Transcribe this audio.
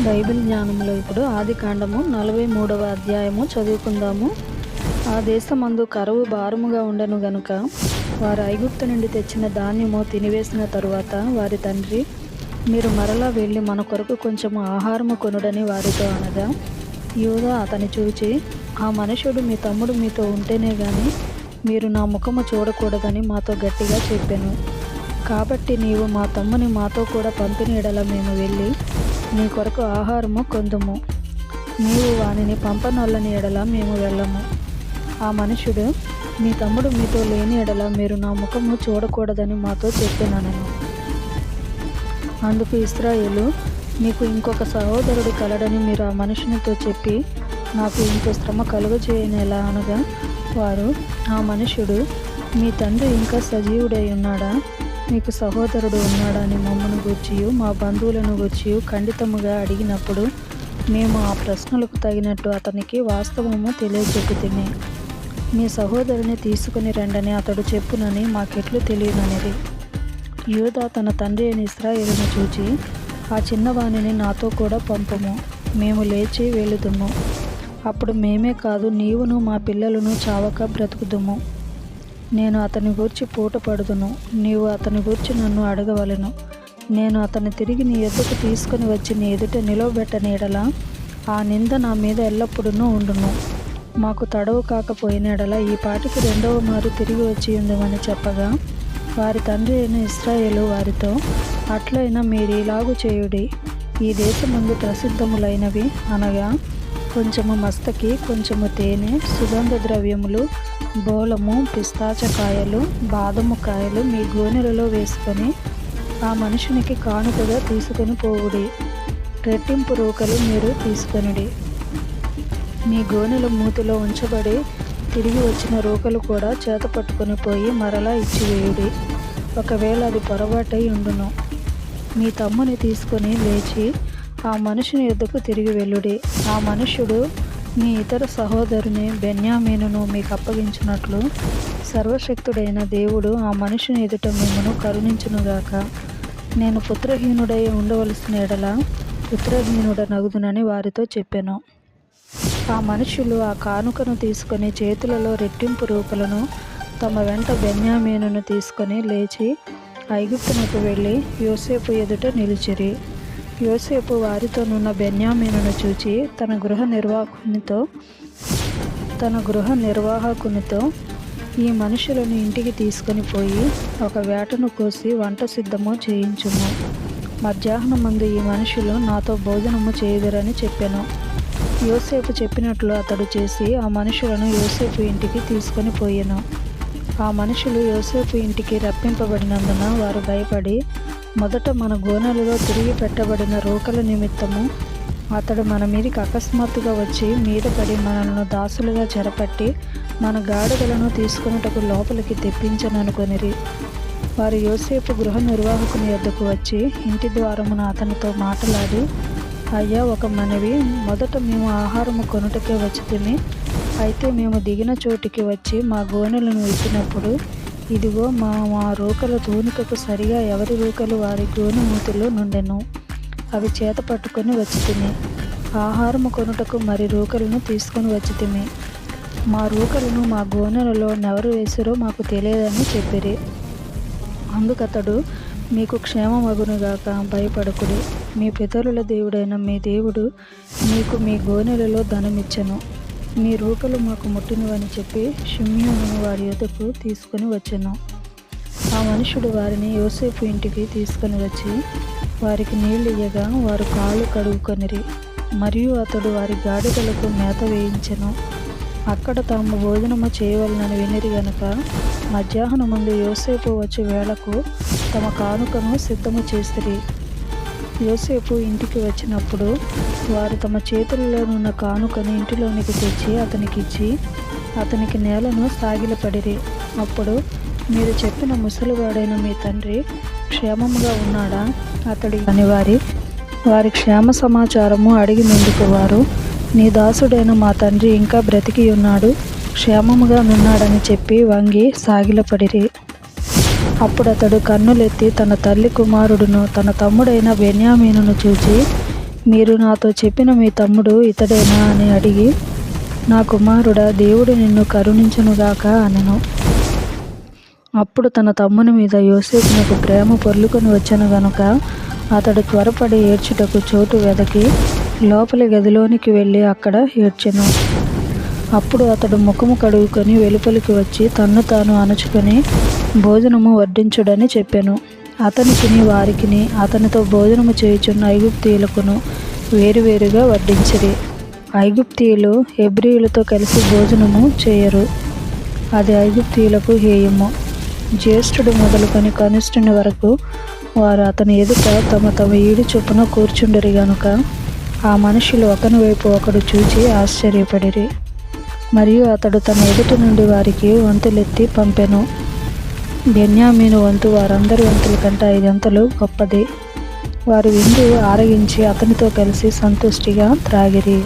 Bible జ్ఞానంలో ఇప్పుడు ఆది కాండము నలభై మూడవ అధ్యాయము చదువుకుందాము. ఆ దేశమందు కరువు భారముగా ఉండెను గనుక వారు ఐగుప్తు నుండి తెచ్చిన ధాన్యము తినివేసిన తరువాత వారి తండ్రి మీరు మరలా వెళ్ళి మన కొరకు కొంచెము ఆహారము కొనుడని వారితో అనగా యూదా అతని చూచి ఆ మనుషుడు మీ తమ్ముడు మీతో ఉంటేనే కానీ మీరు నా ముఖము చూడకూడదని మాతో గట్టిగా చెప్పాను. కాబట్టి నీవు మా తమ్ముని మాతో కూడా పంపిణీ ఎడల మేము వెళ్ళి నీ కొరకు ఆహారము కొందుము. నీవు వానిని పంపనొల్లని ఎడల మేము వెళ్ళము. ఆ మనుషుడు మీ తమ్ముడు మీతో లేని ఎడల మీరు నా ముఖము చూడకూడదని మాతో చెప్పినాను. అందుకు ఇస్రాయేలు మీకు ఇంకొక సహోదరుడు కలడని మీరు ఆ మనుషునితో చెప్పి నాకు ఇంత శ్రమ కలుగ చేయనేలా అనగా వారు ఆ మనుషుడు మీ తండ్రి ఇంకా సజీవుడై ఉన్నాడా? మీకు సహోదరుడు ఉన్నాడని మమ్మను గుర్చియు మా బంధువులను గుర్చియు ఖండితముగా అడిగినప్పుడు మేము ఆ ప్రశ్నలకు తగినట్టు అతనికి వాస్తవము తెలియజెప్పుతిని మీ సహోదరుని తీసుకుని రండని అతడు చెప్పునని మాకెట్లు తెలియననిది. యూదా తన తండ్రి అయిన ఇస్రాయేలును చూచి ఆ చిన్నవాణిని నాతో కూడా పంపము మేము లేచి వెళుదుము అప్పుడు మేమే కాదు నీవును మా పిల్లలను చావక బ్రతుకుదుము. నేను అతని గూర్చి పూట పడుదును. నీవు అతని గూర్చి నన్ను అడగవలను. నేను అతని తిరిగి నీ ఎద్దుకు తీసుకుని వచ్చి నీ ఎదుట నిలవబెట్టనీడల ఆ నింద నా మీద ఎల్లప్పుడూ ఉండును. మాకు తడవు కాకపోయినడల ఈ పాటికి రెండవ మారు తిరిగి వచ్చి ఉందమని చెప్పగా వారి తండ్రి అయిన ఇస్రాయేలు వారితో అట్లయినా మీరు ఇలాగు చేయుడి. ఈ దేశమందు ప్రసిద్ధములైనవి అనగా కొంచెము మస్తకి కొంచెము తేనె సుగంధ ద్రవ్యములు బోలము పిస్తాచకాయలు బాదము కాయలు మీ గోనెలలో వేసుకొని ఆ మనుషునికి కానుకగా తీసుకొని పోవుడి. రెట్టింపు రూకలు మీరు తీసుకొనుడి. మీ గోనెల మూతిలో ఉంచబడి తిరిగి వచ్చిన రూకలు కూడా చేత పట్టుకొని పోయి మరలా ఇచ్చివేయుడి ఒకవేళ అది పొరపాటై ఉండును. మీ తమ్ముని తీసుకొని లేచి ఆ మనుషుని యుద్ధకు తిరిగి వెళ్ళుడి. ఆ మనుష్యుడు మీ ఇతర సహోదరుని బెన్యామీనును మీకు అప్పగించినట్లు సర్వశక్తుడైన దేవుడు ఆ మనుషుని ఎదుట మిమ్మను కరుణించునుగాక. నేను పుత్రహీనుడై ఉండవలసిన ఎడల పుత్రహీనుడ నగుదునని వారితో చెప్పాను. ఆ మనుషులు ఆ కానుకను తీసుకొని చేతులలో రెట్టింపు రూపలను తమ వెంట బెన్యామీనును తీసుకొని లేచి ఐగుప్తునకు వెళ్ళి యోసేపు ఎదుట నిలిచిరి. యోసేపు వారితోనున్న బెన్యామీనును చూచి తన గృహ నిర్వాహకునితో తన గృహ నిర్వాహకునితో ఈ మనుషులను ఇంటికి తీసుకొని పోయి ఒక వేటను కోసి వంట సిద్ధము చేయించుము. మధ్యాహ్నం మందు ఈ మనుషులు నాతో భోజనము చేయదురని చెప్పాను. యోసేపు చెప్పినట్లు అతడు చేసి ఆ మనుషులను యోసేపు ఇంటికి తీసుకొని పోయాను. ఆ మనుషులు యోసేపు ఇంటికి రప్పింపబడినందున వారు భయపడి మొదట మన గోనెలలో తిరిగి పెట్టబడిన రోకల నిమిత్తము అతడు మన మీదకి అకస్మాత్తుగా వచ్చి మీద పడి మనల్ని దాసులుగా చెరపట్టి మన గాడిదలను తీసుకున్నటకు లోపలికి తెప్పించననుకొనిరి. వారు యోసేపు గృహ నిర్వాహకుని వద్దకు వచ్చి ఇంటి ద్వారమున అతనితో మాట్లాడి అయ్యా ఒక మనవి మొదట మేము ఆహారము కొనుటకే వచ్చితిమి అయితే మేము దిగిన చోటికి వచ్చి మా గోనెలను ఇచ్చినప్పుడు ఇదిగో మా మా రూకల తూనికకు సరిగా ఎవరి రూకలు వారి గోనె మూతిలో నుండెను. అవి చేత పట్టుకొని వచ్చి తిని ఆహారము కొనుటకు మరి రూకలను తీసుకొని వచ్చి తిని మా రూకలను మా గోనెలలో నెవరు వేసిరో మాకు తెలియదని చెప్పిరి. అందుకతడు మీకు క్షేమమగునుగాక భయపడకుడి. మీ పితరుల దేవుడైన మీ దేవుడు మీకు మీ గోనెలలో ధనమిచ్చను. మీ రూకలు మాకు ముట్టినవని చెప్పి షిమ్యోను వారి యొద్దకు తీసుకొని వచ్చాను. ఆ మనుషుడు వారిని యోసేపు ఇంటికి తీసుకొని వచ్చి వారికి నీళ్ళు ఇయ్యగా వారు కాళ్ళు కడుగుకొనిరి. మరియు అతడు వారి గాడిదలకు మేత వేయించెను. అక్కడ తాము భోజనము చేయవలనని వినిరి గనుక మధ్యాహ్నం ముందు యోసేపు వచ్చే వేళకు తమ కానుకను సిద్ధము చేసిరి. యోసేపు ఇంటికి వచ్చినప్పుడు వారు తమ చేతుల్లోనున్న కానుకను ఇంటిలోనికి తెచ్చి అతనికి ఇచ్చి అతనికి నేలను సాగిలపడిరి. అప్పుడు మీరు చెప్పిన ముసలివాడైన మీ తండ్రి క్షేమముగా ఉన్నాడా? అతడి అని వారి వారి క్షేమ సమాచారము అడిగి ముందుకు వారు నీ దాసుడైన మా తండ్రి ఇంకా బ్రతికి ఉన్నాడు క్షేమముగా ఉన్నాడని చెప్పి వంగి సాగిలపడిరి. అప్పుడు అతడు కన్నులెత్తి తన తల్లి కుమారుడును తన తమ్ముడైన బెన్యామీనును చూచి మీరు నాతో చెప్పిన మీ తమ్ముడు ఇతడేనా అని అడిగి నా కుమారుడా దేవుడు నిన్ను కరుణించునుగాక అనెను. అప్పుడు తన తమ్ముని మీద యోసేపునకు ప్రేమ పొర్లుకొని వచ్చాను గనుక అతడు త్వరపడి ఏడ్చుటకు చోటు వెదకి లోపలి గదిలోనికి వెళ్ళి అక్కడ ఏడ్చెను. అప్పుడు అతడు ముఖము కడుగుకొని వెలుపలికి వచ్చి తన్ను తాను అణుచుకొని భోజనము వడ్డించుడని చెప్పెను. అతనికిని వారికిని అతనితో భోజనము చేయుచున్న ఐగుప్తీయులకును వేరువేరుగా వడ్డించిరి. ఐగుప్తీయులు హెబ్రియులతో కలిసి భోజనము చేయరు. అది ఐగుప్తీయులకు హేయము. జ్యేష్ఠుడు మొదలుకొని కనిష్ఠుని వరకు వారు అతని ఎదుట తమ తమ ఈడు చొప్పున కూర్చుండరి గనుక ఆ మనుషులు ఒకని వైపు ఒకడు చూచి ఆశ్చర్యపడిరి. మరియు అతడు తన ఎదుటి నుండి వారికి వంతులెత్తి పంపెను. బెన్యామీను వంతు వారందరి వంతుల కంటే ఐదంతలు గొప్పది. వారు విందు ఆరగించి అతనితో కలిసి సంతుష్టిగా త్రాగిరి.